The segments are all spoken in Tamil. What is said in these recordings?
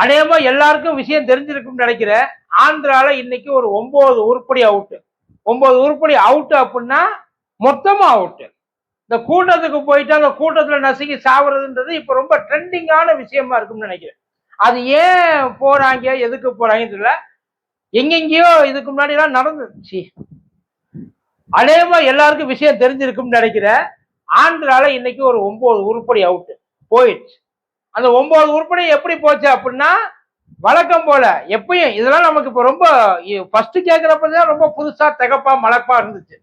அநேகமா எல்லாருக்கும் விஷயம் தெரிஞ்சிருக்கும்னு நினைக்கிறேன். ஆந்திரால இன்னைக்கு ஒரு ஒன்பது உருப்படி அவுட்டு ஒன்பது உருப்படி அவுட்டு அப்படின்னா மொத்தமா அவுட்டு இந்த கூட்டத்துக்கு போயிட்டு அந்த கூட்டத்துல நசுக்கி சாவுறதுன்றது இப்ப ரொம்ப ட்ரெண்டிங்கான விஷயமா இருக்கும்னு நினைக்கிறேன். அது ஏன் போறாங்க எதுக்கு போறாங்கன்னு தெரியல. எங்கெங்கேயோ இதுக்கு முன்னாடி எல்லாம் நடந்துச்சு அநேகமா எல்லாருக்கும் விஷயம் தெரிஞ்சிருக்கும்னு நினைக்கிறேன். ஆந்திரால இன்னைக்கு ஒரு ஒன்பது உருப்படி அவுட்டு போயிடுச்சு. அந்த ஒன்பது உருப்படி எப்படி போச்சு அப்படின்னா வழக்கம் போல எப்பயும் இதெல்லாம் நமக்கு இப்போ ரொம்ப ஃபர்ஸ்ட் கேட்குறப்பதான் ரொம்ப புதுசா தகப்பா மலப்பா இருந்துச்சு.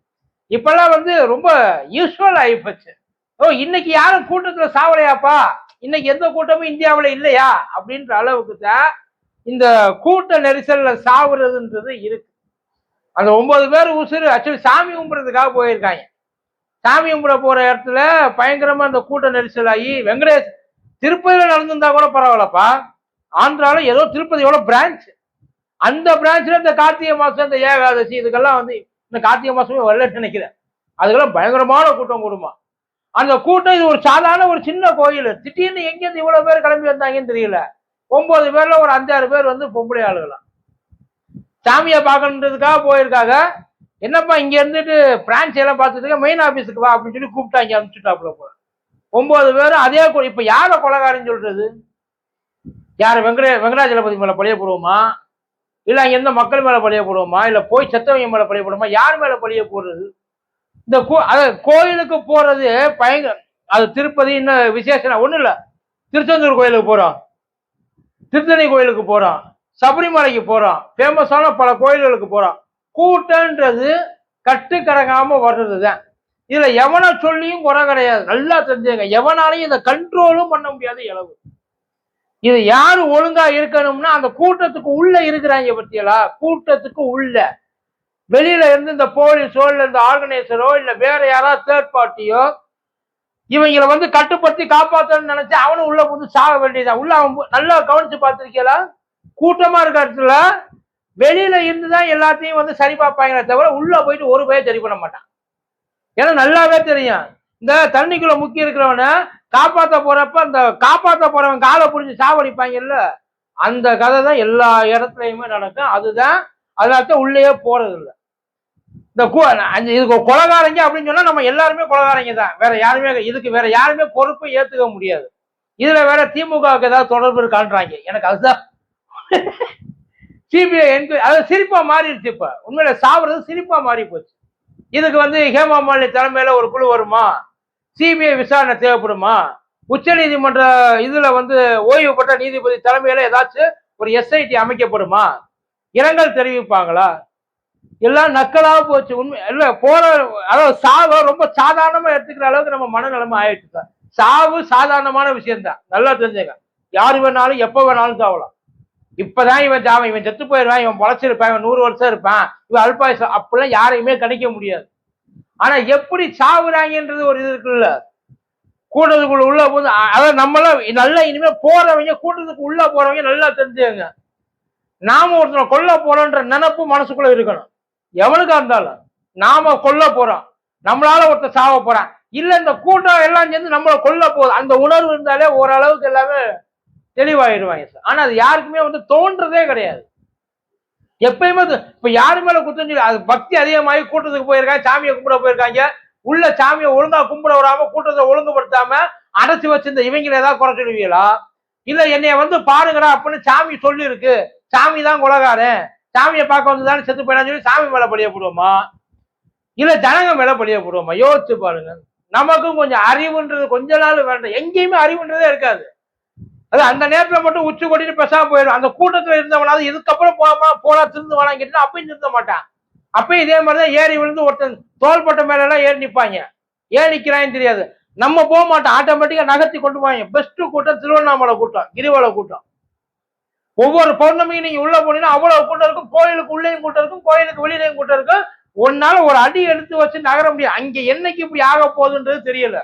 இப்பெல்லாம் வந்து ரொம்ப யூஸ்வல் ஆகிப்போச்சு ஓ இன்னைக்கு யாரும் கூட்டத்துல சாவலையாப்பா? இன்னைக்கு எந்த கூட்டமும் இந்தியாவில் இல்லையா? அப்படின்ற அளவுக்கு தான் இந்த கூட்ட நெரிசல்ல சாவுறதுன்றது இருக்கு. அந்த ஒன்பது பேர் உசுறு ஆக்சுவலி சாமி கும்பிட்றதுக்காக போயிருக்காங்க. சாமி கும்பிட போற இடத்துல பயங்கரமா அந்த கூட்ட நெரிசல் ஆகி வெங்கடேஷ் திருப்பதியில நடந்திருந்தா கூட பரவாயில்லப்பா. ஆந்திரால ஏதோ திருப்பதியோட பிரான்ச் அந்த பிரான்ச்ல இந்த கார்த்திகை மாசம் இந்த ஏகாதசி இதுக்கெல்லாம் வந்து இந்த கார்த்திகை மாசமே வரலன்னு நினைக்கிறேன். அதுக்கெல்லாம் பயங்கரமான கூட்டம் கூடுமா. அந்த கூட்டம் இது ஒரு சாதாரண ஒரு சின்ன கோயில். திடீர்னு எங்கேருந்து இவ்வளவு பேர் கிளம்பி வந்தாங்கன்னு தெரியல. ஒன்பது பேர்ல ஒரு அஞ்சாறு பேர் வந்து பொம்பளை ஆளுகளாம். சாமியை பார்க்கணுன்றதுக்காக போயிருக்காங்க. என்னப்பா இங்க இருந்துட்டு பிரான்ச் எல்லாம் பார்த்துட்டு மெயின் ஆபீஸுக்கு வா அப்படின்னு சொல்லி கூப்பிட்டாங்க அனுப்பிச்சுட்டாப்புல போல. ஒன்பது பேரும் அதே இப்ப யார கொலகாரன்னு சொல்றது? யார் வெங்கடே வெங்கடாஜலபதி மேல பழிய போடுவோமா? இல்ல அங்க எந்த மக்கள் மேல பழிய போடுவோமா? இல்ல போய் செத்தவங்க மேல பழிய போடுவோமா? யார் மேல பழிய போடுறது? இந்த கோ- அது கோயிலுக்கு போறது பயங்கர அது திருப்பதி இன்னும் விசேஷம் ஒண்ணும் இல்ல. திருச்செந்தூர் கோயிலுக்கு போறோம். திருத்தணி கோயிலுக்கு போறோம். சபரிமலைக்கு போறோம். ஃபேமஸான பல கோயில்களுக்கு போறோம். கூட்டன்றது கட்டுக்கடங்காம வர்றது தான் இதுல எவனை சொல்லியும் குறை கிடையாது. நல்லா தெரிஞ்சுங்க. எவனாலையும் இதை கண்ட்ரோலும் பண்ண முடியாத இளவு. இது யாரு ஒழுங்கா இருக்கணும்னா அந்த கூட்டத்துக்கு உள்ள இருக்கிறாங்க பத்தியலா? கூட்டத்துக்கு உள்ள. வெளியில இருந்து இந்த போலீஸோ இல்ல இந்த ஆர்கனைசரோ இல்ல வேற யாராவது தேர்ட் பார்ட்டியோ இவங்களை வந்து கட்டுப்படுத்தி காப்பாற்றணும்னு நினைச்சு அவனும் உள்ள புந்து சாக வேண்டியதுதான். உள்ள அவன் நல்லா கவனிச்சு பார்த்திருக்கீங்களா கூட்டமா இருக்க இடத்துல வெளியில இருந்துதான் எல்லாத்தையும் வந்து சரி பார்ப்பாங்களே தவிர உள்ள போயிட்டு ஒரு பய சரி பண்ண மாட்டான். ஏன்னா நல்லாவே தெரியும். இந்த தண்ணிக்குள்ள முக்கி இருக்கிறவன காப்பாத்த போறப்ப அந்த காப்பாத்த போறவன் காலை புடிஞ்சு சாவடிப்பாங்கல்ல அந்த கதை தான் எல்லா இடத்துலயுமே நடக்கும். அதுதான் அதனால உள்ளேயே போறது இல்லை இந்த கு- இதுக்கு கொலகாரங்க அப்படின்னு சொன்னா நம்ம எல்லாருமே கொலகாரங்க தான். வேற யாருமே இதுக்கு வேற யாருமே பொறுப்பை ஏத்துக்க முடியாது. இதுல வேற திமுகவுக்கு ஏதாவது தொடர்பு இருக்கான்றாங்க. எனக்கு அதுதான். சிபிஐ என்கொயரி அது சிரிப்பா மாறிடுச்சு இப்ப. உண்மையில சாப்பிடுறது சிரிப்பா மாறி போச்சு. இதுக்கு வந்து ஹேமா மாலினி தலைமையில் ஒரு குழு வருமா? சிபிஐ விசாரணை தேவைப்படுமா? உச்ச நீதிமன்ற இதில் வந்து ஓய்வு பெற்ற நீதிபதி தலைமையில் ஏதாச்சும் ஒரு எஸ்ஐடி அமைக்கப்படுமா? இரங்கல் தெரிவிப்பாங்களா? எல்லாம் நக்கலாக போச்சு. உண்மை இல்லை போற அதாவது சாவை ரொம்ப சாதாரணமாக எடுத்துக்கிற அளவுக்கு நம்ம மனநிலைமை ஆயிடுச்சு சார். சாவு சாதாரணமான விஷயம்தான். நல்லா தெரிஞ்சுங்க. யார் வேணாலும் எப்போ வேணாலும் சாவலாம். இப்பதான் இவன் ஜாவன் இவன் செத்து போயிடுவான் இவன் பொழைச்சிருப்பான் இவன் நூறு வருஷம் இருப்பான் இவன் அல்பாயுஷம் அப்படிலாம் யாரையுமே கணிக்க முடியாது. ஆனா எப்படி சாவுறாங்கன்றது ஒரு இது இருக்குல்ல? கூட்டத்துக்குள்ள உள்ள போது அதான் நம்மளாம் நல்லா இனிமே போறவங்க கூட்டத்துக்கு உள்ள போறவங்க நல்லா தெரிஞ்சுங்க நாம ஒருத்தனை கொல்ல போறோன்ற நினைப்பு மனசுக்குள்ள இருக்கணும். எவனுக்கா இருந்தாலும். நாம கொல்ல போறோம். நம்மளால ஒருத்தன் சாவ போறான். இல்ல இந்த கூட்டம் எல்லாம் சேர்ந்து நம்மளை கொல்ல போகுது. அந்த உணர்வு இருந்தாலே ஓரளவுக்கு எல்லாமே தெளிவாயிடுவாங்க சார். ஆனா அது யாருக்குமே வந்து தோன்றதே கிடையாது. எப்பயுமே அது- இப்ப யாரு மேல குத்தம் சொல்லி அது பக்தி அதிகமாகி கூட்டத்துக்கு போயிருக்காங்க சாமியை கும்பிட போயிருக்காங்க உள்ள சாமியை ஒழுங்கா கும்பிட வராம கூட்டத்தை ஒழுங்குபடுத்தாம அடைச்சி வச்சிருந்த இவங்களை ஏதாவது குறை சொல்லுவீங்களா? இல்ல என்னைய வந்து பாருங்கடா அப்படின்னு சாமி சொல்லியிருக்கு. சாமி தான் குலகாரன். சாமியை பார்க்க வந்துதான் செத்து போயிடான்னு சொல்லி சாமி மேல பழிய போடுவோமா இல்ல ஜனங்க மேல பழிய போடுவோமா யோசிச்சு பாருங்க. நமக்கும் கொஞ்சம் அறிவுன்றது கொஞ்ச நாள் வேண்டாம். எங்கேயுமே அறிவுன்றதே இருக்காது. அது அந்த நேரத்துல மட்டும் உச்சி கொட்டிட்டு பேசாம போயிடும். அந்த கூட்டத்துல இருந்தவனாவது இதுக்கப்புறம் போகாம போனா திருந்து வேணாம் கேட்டா அப்பயும் திருந்த மாட்டான். அப்பயும் இதே மாதிரிதான் ஏறி விழுந்து ஒருத்தன் தோள்பட்ட மேல எல்லாம் ஏறி நிப்பாங்க. ஏன் நிக்கிறான்னு தெரியாது. நம்ம போக மாட்டோம். ஆட்டோமேட்டிக்கா நகர்த்தி கொண்டு போவாங்க. பெஸ்ட் கூட்டம் திருவண்ணாமலை கூட்டம் கிரிவல கூட்டம். ஒவ்வொரு பௌர்ணமியும் நீங்க உள்ள போனீங்கன்னா அவ்வளவு கூட்டம் இருக்கும். கோயிலுக்கு உள்ளேயும் கூட்டம் இருக்கும். கோயிலுக்கு வெளியிலையும் கூட்டம் இருக்கும். ஒன்னால ஒரு அடி எடுத்து வச்சு நகர முடியும். அங்க என்னைக்கு இப்படி ஆக போகுதுன்றது தெரியல.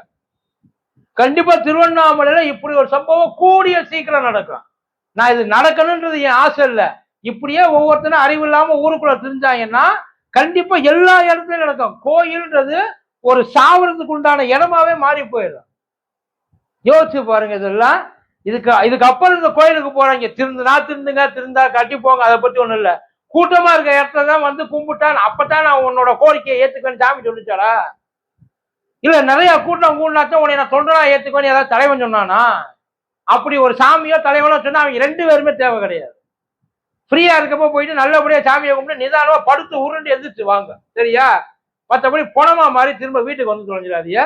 கண்டிப்பா திருவண்ணாமலையில இப்படி ஒரு சம்பவம் கூடிய சீக்கிரம் நடக்கும். நான் இது நடக்கணுன்றது என் ஆசை இல்லை. இப்படியே ஒவ்வொருத்தனும் அறிவு இல்லாம ஊருக்குள்ள தெரிஞ்சாங்கன்னா கண்டிப்பா எல்லா இடத்துலயும் நடக்கும். கோயில்ன்றது ஒரு சாவரத்துக்கு உண்டான இடமாவே மாறி போயிடும். யோசிச்சு பாருங்க இதெல்லாம். இதுக்கு இதுக்கு அப்புறம் இந்த கோயிலுக்கு போறாங்க. திருந்துனா திருந்துங்க திருந்தா கட்டி போங்க அதை பத்தி ஒண்ணும் இல்ல. கூட்டமா இருக்க இடத்துல தான் வந்து கும்பிட்டான் அப்பதான் நான் உன்னோட கோரிக்கையை ஏத்துக்கன்னு சாமி சொல்லிச்சாரா இல்ல நிறைய கூட்டம் கூட்டினாச்சும் உன்னை நான் தொண்டனா ஏத்துக்கணும் ஏதாவது தலைவன் சொன்னானா? அப்படி ஒரு சாமியோ தலைவனோ சொன்னா அவங்க ரெண்டு பேருமே தேவை கிடையாது. ஃப்ரீயா இருக்கப்போ போயிட்டு நல்லபடியா சாமியை கும்பிட்டு நிதானமா படுத்து உருண்டு எந்திரிச்சு வாங்க. சரியா? மற்றபடி பணமா மாதிரி திரும்ப வீட்டுக்கு வந்து தொலைஞ்சிடாதீங்க.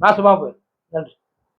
நாசமா போயிரு நன்றி.